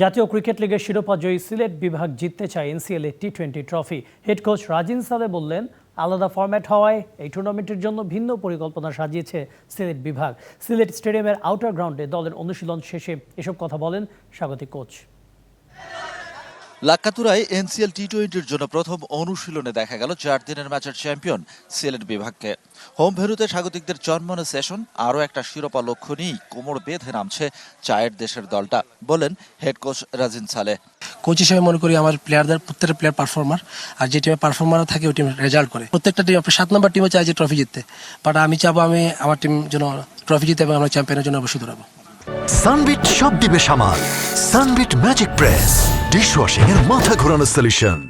জাতীয় ক্রিকেট লিগের শিরোপা জয়ী সিলেট বিভাগ জিততে চায় NCL T twenty trophy. Head coach Rajin Saleh বললেন, আলাদা ফরম্যাট হওয়ায় এই টুর্নামেন্টের জন্য ভিন্ন পরিকল্পনা সাজিয়েছে সিলেট বিভাগ। সিলেট স্টেডিয়ামের আউটার গ্রাউন্ডে দলের অনুশীলন শেষে এসব কথা বলেন স্বাগতিক কোচ। লাক্কাতুরায় এনসিএল টি টোয়েন্টির জন্য প্রথম অনুশীলনে দেখা গেল চার দিনের ম্যাচের চ্যাম্পিয়ন সিলেট বিভাগকে। হোম ভেরুতে স্বাগতিকদের জন্মনে সেশন আরও একটা শিরোপা লক্ষ্য নিয়েই কোমর বেঁধে নামছে চায়ের দেশের দলটা বলেন হেড কোচ রাজিন সালে। কোচ হিসেবে মনে করি আমার প্লেয়ারদের প্রত্যেকটা প্লেয়ার পারফর্মার আর যে টিমে পারফর্মার থাকে ওই টিম রেজাল্ট করে। প্রত্যেকটা টিম সাত নম্বর টিমও চাই যে ট্রফি জিততে। বাট আমি চাবো আমি আমার টিম যেন ট্রফি জিতে এবং আমরা চ্যাম্পিয়নের জন্য অবশ্যই দৌড়াবো। সানবিট সব দিবে সামাল সানবিট ম্যাজিক প্রেস ডিশওয়াশিং এর মাথা ঘোরানো সলিউশন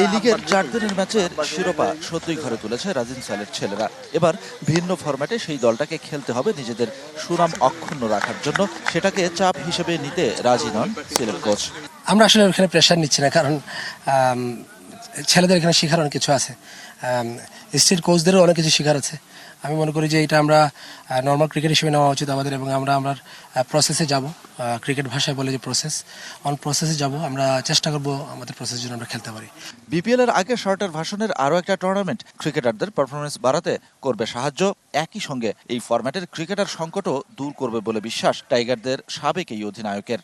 এই লিগের চার দিনের ম্যাচের শিরোপা সত্যই ঘরে তুলেছে রাজিন সালের ছেলেরা। এবার ভিন্ন ফরম্যাটে সেই দলটাকে খেলতে হবে নিজেদের সুনাম অক্ষুণ্ণ রাখার জন্য। সেটাকে চাপ হিসেবে নিতে রাজি নন সিলেট কোচ। আমরা আসলে ওখানে প্রেশার নিচ্ছি না কারণ ছেলেদের এখানে শেখার অনেক কিছু আছে। স্টেট কোচদেরও অনেক কিছু শেখার আছে। আমি মনে করি যে এটা আমরা নর্মাল ক্রিকেট হিসেবে নেওয়া উচিত আমাদের এবং আমরা আমরা প্রসেসে যাব। ক্রিকেট ভাষায় বলে যে প্রসেস অন প্রসেসে যাব। আমরা চেষ্টা করব আমাদের প্রসেস জন্য আমরা খেলতে পারি। বিপিএল এর আগে শর্টার ভাষণের আরও একটা টুর্নামেন্ট ক্রিকেটারদের পারফরমেন্স বাড়াতে করবে সাহায্য একই সঙ্গে। এই ফরম্যাটের ক্রিকেটার সংকটও দূর করবে বলে বিশ্বাস টাইগারদের সাবেক এই অধিনায়কের।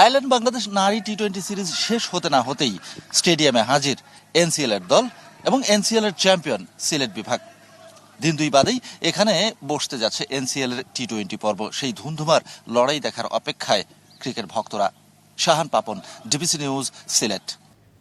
আয়ারল্যান্ড বাংলাদেশ নারী টি টোয়েন্টি সিরিজ শেষ হতে না হতেই স্টেডিয়ামে হাজির। এনসিএল এর দল এবং এনসিএল এর চ্যাম্পিয়ন সিলেট বিভাগ। দিন দুই বাদেই এখানে বসতে যাচ্ছে এনসিএল এর টি টোয়েন্টি পর্ব। সেই ধুমধুমার লড়াই দেখার অপেক্ষায় ক্রিকেট ভক্তরা। Shahan Papon, DBC news, Sylhet.